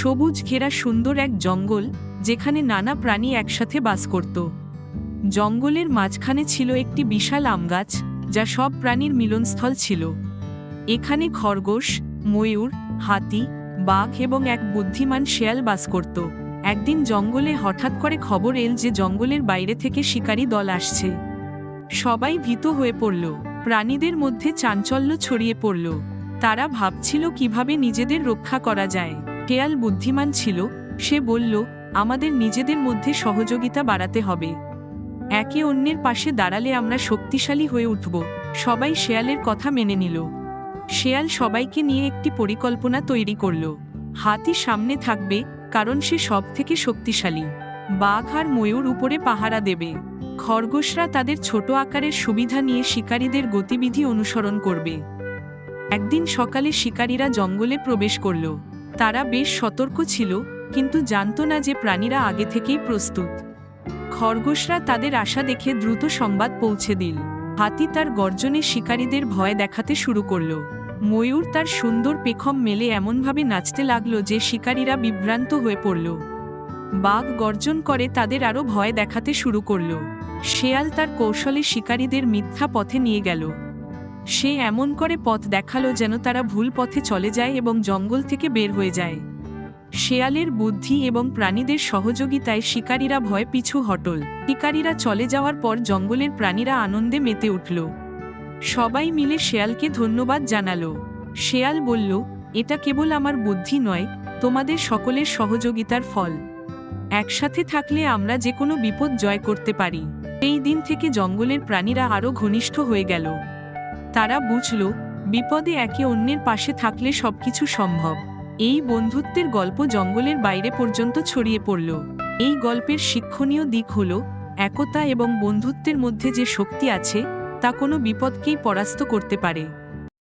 সবুজ ঘেরা সুন্দর এক জঙ্গল, যেখানে নানা প্রাণী একসাথে বাস করত। জঙ্গলের মাঝখানে ছিল একটি বিশাল আমগাছ যা সব প্রাণীর মিলনস্থল ছিল। এখানে খরগোশ, ময়ূর, হাতি, বাঘ এবং এক বুদ্ধিমান শেয়াল বাস করত। একদিন জঙ্গলে হঠাৎ করে খবর এল যে জঙ্গলের বাইরে থেকে শিকারী দল আসছে। সবাই ভীত হয়ে পড়ল। প্রাণীদের মধ্যে চাঞ্চল্য ছড়িয়ে পড়ল। তারা ভাবছিল কীভাবে নিজেদের রক্ষা করা যায়। শেয়াল বুদ্ধিমান ছিল, সে বলল, আমাদের নিজেদের মধ্যে সহযোগিতা বাড়াতে হবে। একে অন্যের পাশে দাঁড়ালে আমরা শক্তিশালী হয়ে উঠব। সবাই শেয়ালের কথা মেনে নিল। শেয়াল সবাইকে নিয়ে একটি পরিকল্পনা তৈরি করল। হাতি সামনে থাকবে, কারণ সে সব থেকে শক্তিশালী। বাঘ আর ময়ূর উপরে পাহারা দেবে। খরগোশরা তাদের ছোট আকারের সুবিধা নিয়ে শিকারীদের গতিবিধি অনুসরণ করবে। একদিন সকালে শিকারীরা জঙ্গলে প্রবেশ করল। তারা বেশ সতর্ক ছিল, কিন্তু জানত না যে প্রাণীরা আগে থেকেই প্রস্তুত। খরগোশরা তাদের আশা দেখে দ্রুত সংবাদ পৌঁছে দিল। হাতি তার গর্জনে শিকারীদের ভয় দেখাতে শুরু করল। ময়ূর তার সুন্দর পেখম মেলে এমনভাবে নাচতে লাগল যে শিকারীরা বিভ্রান্ত হয়ে পড়ল। বাঘ গর্জন করে তাদের আরও ভয় দেখাতে শুরু করল। শেয়াল তার কৌশলে শিকারীদের মিথ্যা পথে নিয়ে গেল। সে এমন করে পথ দেখাল যেন তারা ভুল পথে চলে যায় এবং জঙ্গল থেকে বের হয়ে যায়। শেয়ালের বুদ্ধি এবং প্রাণীদের সহযোগিতায় শিকারীরা ভয় পিছু হটল। শিকারীরা চলে যাওয়ার পর জঙ্গলের প্রাণীরা আনন্দে মেতে উঠল। সবাই মিলে শেয়ালকে ধন্যবাদ জানালো। শেয়াল বলল, এটা কেবল আমার বুদ্ধি নয়, তোমাদের সকলের সহযোগিতার ফল। একসাথে থাকলে আমরা যে কোনো বিপদ জয় করতে পারি। এই দিন থেকে জঙ্গলের প্রাণীরা আরও ঘনিষ্ঠ হয়ে গেল। তারা বুঝল, বিপদে একে অন্যের পাশে থাকলে সবকিছু সম্ভব। এই বন্ধুত্বের গল্প জঙ্গলের বাইরে পর্যন্ত ছড়িয়ে পড়ল। এই গল্পের শিক্ষণীয় দিক হল, একতা এবং বন্ধুত্বের মধ্যে যে শক্তি আছে, তা কোনো বিপদকেই পরাস্ত করতে পারে।